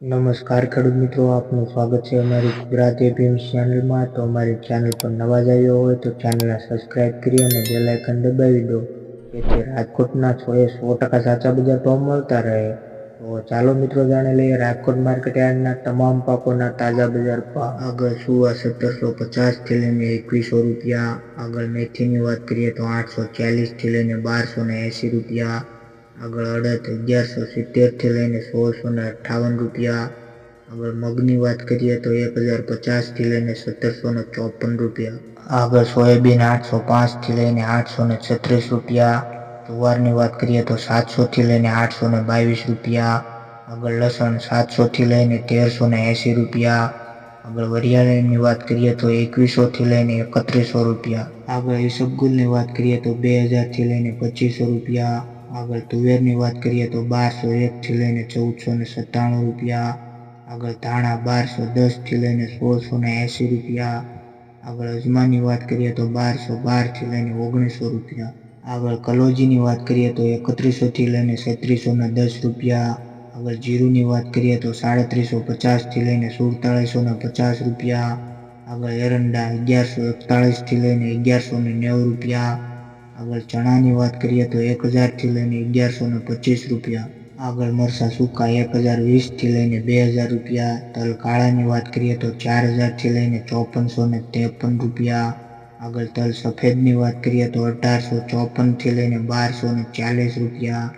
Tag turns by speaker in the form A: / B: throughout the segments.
A: નમસ્કાર ખેડૂત મિત્રો, આપનું સ્વાગત છે અમારી ગુજરાતી ભીમ ચેનલમાં તો અમારી ચેનલ પર નવા જ આવ્યો હોય તો ચેનલને સબસ્ક્રાઈબ કરી અને બેલ આઇકન દબાવી દો. જેથી રાજકોટના સો એ સો ટકા સાચા બજાર ભાવ મળતા રહે. તો ચાલો મિત્રો જાણી લઈએ રાજકોટ માર્કેટ યાર્ડના તમામ પાકોના તાજા બજાર ભાવ. આગળ સુવા સત્તરસો પચાસથી લઈને એકવીસો રૂપિયા. આગળ મેથીની વાત કરીએ તો આઠસો ચાલીસથી લઈને બારસો ને એંસી રૂપિયા. આગળ અડદ અગિયારસો સિત્તેરથી લઈને સોળસો ને અઠ્ઠાવન રૂપિયા. આગળ મગની વાત કરીએ તો એક હજાર પચાસથી લઈને સત્તરસો ને ચોપન રૂપિયા. આગળ સોયાબીન આઠસો પાંચથી લઈને આઠસો ને છત્રીસ રૂપિયા. જુવારની વાત કરીએ તો સાતસોથી લઈને આઠસો ને બાવીસ રૂપિયા. આગળ લસણ સાતસોથી લઈને તેરસો ને એંસી રૂપિયા. આગળ વરિયાળીની વાત કરીએ તો એકવીસોથી લઈને એકત્રીસો રૂપિયા. આગળ ઈસબગુલની વાત કરીએ તો બે હજારથી લઈને પચીસો રૂપિયા. આગળ તુવેરની વાત કરીએ તો બારસો એકથી લઈને ચૌદસો ને સત્તાણું રૂપિયા. આગળ ધાણા બારસો દસથી લઈને સોળસો ને એંસી રૂપિયા. આગળ અજમાની વાત કરીએ તો બારસો બારથી લઈને ઓગણીસો રૂપિયા. આગળ કલોજીની વાત કરીએ તો એકત્રીસોથી લઈને છત્રીસો ને દસ રૂપિયા. આગળ જીરુની વાત કરીએ તો સાડત્રીસો પચાસથી લઈને સુડતાળીસો ને પચાસ રૂપિયા. આગળ એરંડા અગિયારસો એકતાળીસથી લઈને અગિયારસો ને નેવું રૂપિયા. આગળ ચણાની વાત કરીએ તો એક હજારથી લઈને અગિયારસો ને પચીસ રૂપિયા. આગળ મરસા સૂકા એક હજાર વીસથી લઈને બે હજાર રૂપિયા. તલ કાળાની વાત કરીએ તો ચાર હજારથી લઈને ચોપનસો ને ત્રેપન રૂપિયા. આગળ તલ સફેદની વાત કરીએ તો અઢારસો ચોપનથી લઈને બારસો ને ચાલીસ રૂપિયા.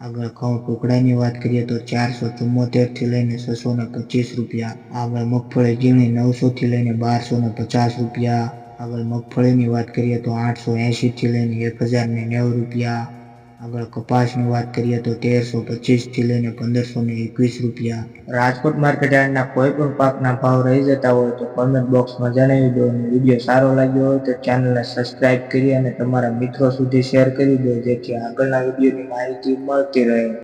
A: આગળ ઘઉં ટુકડાની વાત કરીએ તો ચારસો ચુમ્મોતેરથી લઈને છસો ને પચીસ રૂપિયા. આગળ મગફળી ઝીણી નવસોથી લઈને બારસો ને પચાસ રૂપિયા. આગળ મગફળીની વાત કરીએ તો આઠસો એંશીથી લઈને એક હજાર ને નેવું રૂપિયા. આગળ કપાસની વાત કરીએ તો તેરસો પચીસથી લઈને પંદરસો ને એકવીસ રૂપિયા. રાજકોટ માર્કેટ યાર્ડના કોઈ પણ પાકના ભાવ રહી જતા હોય તો કોમેન્ટ બોક્સમાં જણાવી દો અને વીડિયો સારો લાગ્યો હોય તો ચેનલને સબસ્ક્રાઇબ કરી અને તમારા મિત્રો સુધી શેર કરી દો જેથી આગળના વિડીયોની માહિતી મળતી રહે.